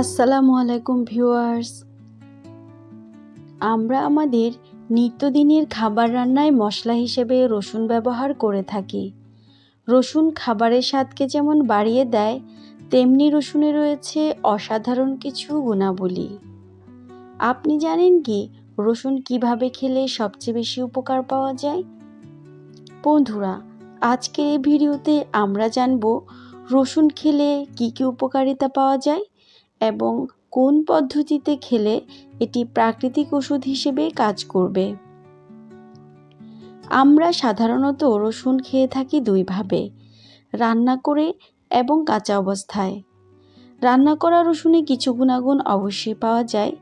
আসসালামু আলাইকুম ভিউয়ার্স। আমরা আমাদের নিত্যদিনের খাবার রান্নায় মশলা হিসেবে রসুন ব্যবহার করে থাকি। রসুন খাবারের স্বাদকে যেমন বাড়িয়ে দেয়, তেমনি রসুনে রয়েছে অসাধারণ কিছু গুণাবলী। আপনি জানেন কি, রসুন কীভাবে খেলে সবচেয়ে বেশি উপকার পাওয়া যায়? বন্ধুরা, আজকের এই ভিডিওতে আমরা জানব, রসুন খেলে কি কি উপকারিতা পাওয়া যায়? এবং কোন পদ্ধতিতে খেলে এটি প্রাকৃতিক ওষুধ হিসেবে কাজ করবে? আমরা সাধারণত রসুন খেয়ে থাকি দুইভাবে, রান্না করে এবং কাঁচা অবস্থায়। রান্না করা রসুনে কিছু গুণাগুণ অবশ্যই পাওয়া যায়,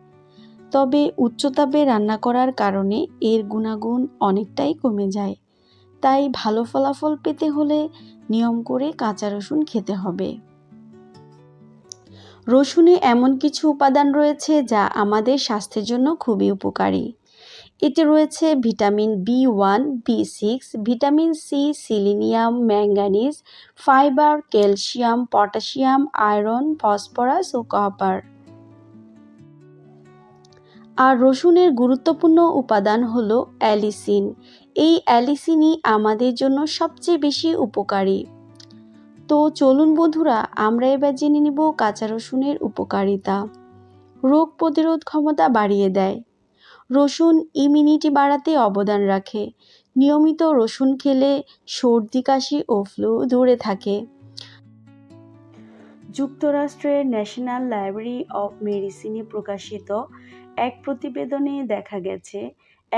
তবে উচ্চতাপে রান্না করার কারণে এর গুণাগুণ অনেকটাই কমে যায়। তাই ভালো ফলাফল পেতে হলে নিয়ম করে কাঁচা রসুন খেতে হবে। রসুনে এমন কিছু উপাদান রয়েছে যা আমাদের স্বাস্থ্যের জন্য খুবই উপকারী। এতে রয়েছে vitamin B one B six vitamin C selenium, manganese, fibre, calcium, potassium, iron, phosphorus ও কপার। আর রসুনের গুরুত্বপূর্ণ উপাদান হল অ্যালিসিন। এই অ্যালিসিনই আমাদের জন্য সবচেয়ে বেশি উপকারী। তো চলুন বন্ধুরা, আমরা এবার জেনে নিব কাঁচা রসুনের উপকারিতা। রোগ প্রতিরোধ ক্ষমতা বাড়িয়ে দেয়। রসুন ইমিউনিটি বাড়াতে অবদান রাখে। নিয়মিত রসুন খেলে সর্দি, কাশি ও ফ্লু দূরে থাকে। যুক্তরাষ্ট্রের ন্যাশনাল লাইব্রেরি অফ মেডিসিনে প্রকাশিত এক প্রতিবেদনে দেখা গেছে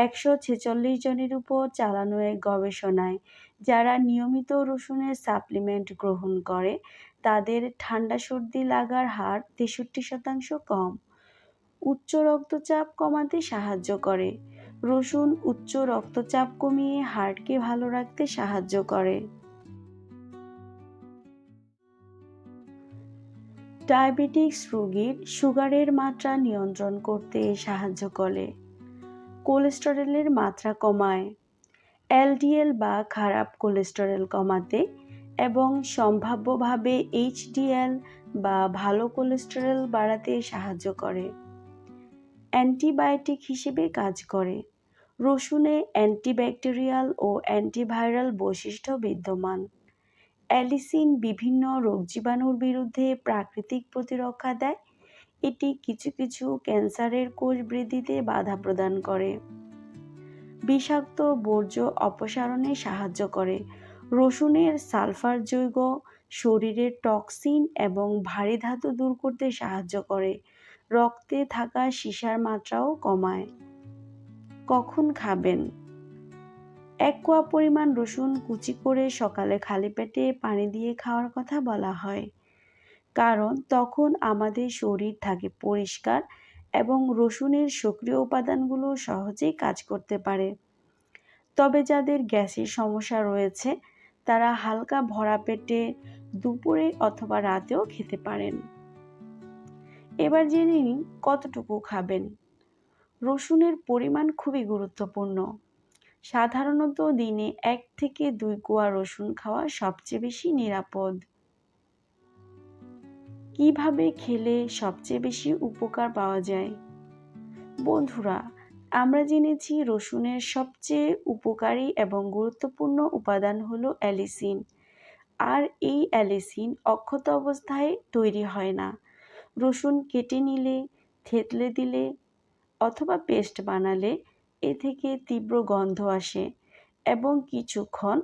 একশো ছেচল্লিশ জনের উপর চালানো এক গবেষণায়, যারা নিয়মিত রসুনের সাপ্লিমেন্ট গ্রহণ করে, তাদের ঠান্ডা সর্দি লাগার হার তেষট্টি শতাংশ কম। উচ্চ রক্তচাপ কমাতে সাহায্য করে। রসুন উচ্চ রক্তচাপ কমিয়ে হার্টকে ভালো রাখতে সাহায্য করে। ডায়াবেটিক্স রোগীর সুগারের মাত্রা নিয়ন্ত্রণ করতে সাহায্য করে। কোলেস্টেরলের মাত্রা কমায়। এলডিএল বা খারাপ কোলেস্টেরল কমাতে এবং সম্ভাব্যভাবে এইচডিএল বা ভালো কোলেস্টেরল বাড়াতে সাহায্য করে। অ্যান্টিবায়োটিক হিসেবে কাজ করে। রসুনে অ্যান্টিব্যাকটেরিয়াল ও অ্যান্টিভাইরাল বৈশিষ্ট্য বিদ্যমান। অ্যালিসিন বিভিন্ন রোগ জীবাণুর বিরুদ্ধে প্রাকৃতিক প্রতিরক্ষা দেয় এটি কিছু কিছু ক্যান্সারের কোষ বৃদ্ধিতে বাধা প্রদান করে। বিষাক্ত বর্জ্য অপসারণে সাহায্য করে। রসুনের সালফার যৌগ শরীরের টক্সিন এবং ভারী ধাতু দূর করতে সাহায্য করে। রক্তে থাকা সীসার মাত্রাও কমায়। কখন খাবেন? এক কোয়া পরিমাণ রসুন কুচি করে সকালে খালি পেটে পানি দিয়ে খাওয়ার কথা বলা হয়। কারণ তখন আমাদের শরীর থাকে পরিষ্কার এবং রসুনের সক্রিয় উপাদানগুলো সহজেই কাজ করতে পারে। তবে যাদের গ্যাসের সমস্যা রয়েছে, তারা হালকা ভরা পেটে দুপুরে অথবা রাতেও খেতে পারেন। এবার জেনে নিন কতটুকু খাবেন। রসুনের পরিমাণ খুবই গুরুত্বপূর্ণ। সাধারণত দিনে এক থেকে দুই কোয়া রসুন খাওয়া সবচেয়ে বেশি নিরাপদ। কীভাবে খেলে সবচেয়ে বেশি উপকার পাওয়া যায়? বন্ধুরা, আমরা জেনেছি রসুনের সবচেয়ে উপকারী এবং গুরুত্বপূর্ণ উপাদান হলো অ্যালিসিন। আর এই অ্যালিসিন অক্ষত অবস্থায় তৈরি হয় না। রসুন কেটে নিলে, থেতলে দিলে অথবা পেস্ট বানালে এ থেকে তীব্র গন্ধ আসে এবং কিছুক্ষণ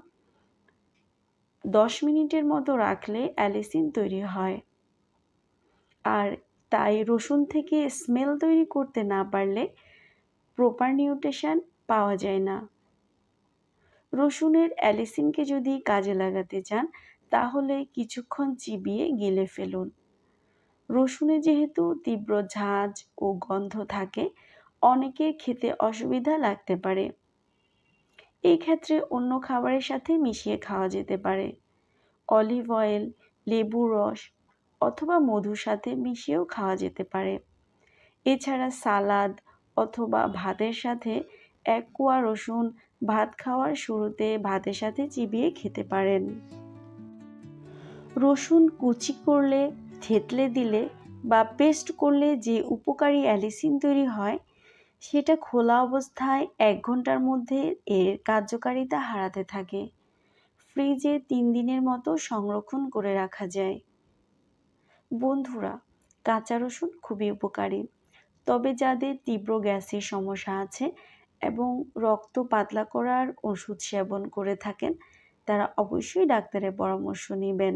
দশ মিনিটের মতো রাখলে অ্যালিসিন তৈরি হয়। আর তাই রসুন থেকে স্মেল তৈরি করতে না পারলে প্রপার নিউট্রিশন পাওয়া যায় না। রসুনের অ্যালিসিনকে যদি কাজে লাগাতে চান, তাহলে কিছুক্ষণ চিবিয়ে গিলে ফেলুন। রসুনে যেহেতু তীব্র ঝাঁজ ও গন্ধ থাকে অনেকের খেতে অসুবিধা লাগতে পারে। এই ক্ষেত্রে অন্য খাবারের সাথে মিশিয়ে খাওয়া যেতে পারে। অলিভ অয়েল, লেবু রস অথবা মধুর সাথে মিশিয়েও খাওয়া যেতে পারে। এছাড়া সালাদ অথবা ভাতের সাথে এক কোয়া রসুন ভাত খাওয়ার শুরুতে ভাতের সাথে চিবিয়ে খেতে পারেন। রসুন কুচি করলে, থেতলে দিলে বা পেস্ট করলে যে উপকারী অ্যালিসিন তৈরি হয়, সেটা খোলা অবস্থায় এক ঘণ্টার মধ্যে এর কার্যকারিতা হারাতে থাকে। ফ্রিজে তিন দিনের মতো সংরক্ষণ করে রাখা যায়। বন্ধুরা, কাঁচা রসুন খুবই উপকারী। তবে যাদের তীব্র গ্যাসের সমস্যা আছে এবং রক্ত পাতলা করার ওষুধ সেবন করে থাকেন, তারা অবশ্যই ডাক্তারের পরামর্শ নেবেন।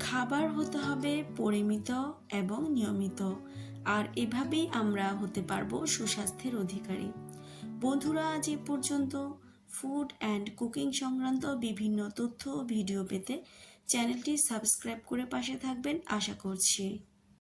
খাবার হতে হবে পরিমিত এবং নিয়মিত, আর এভাবেই আমরা হতে পারব সুস্বাস্থ্যের অধিকারী। বন্ধুরা, আজ এ পর্যন্ত। ফুড অ্যান্ড কুকিং সংক্রান্ত বিভিন্ন তথ্য ও ভিডিও পেতে চ্যানেলটি সাবস্ক্রাইব করে পাশে থাকবেন। আশা করছি।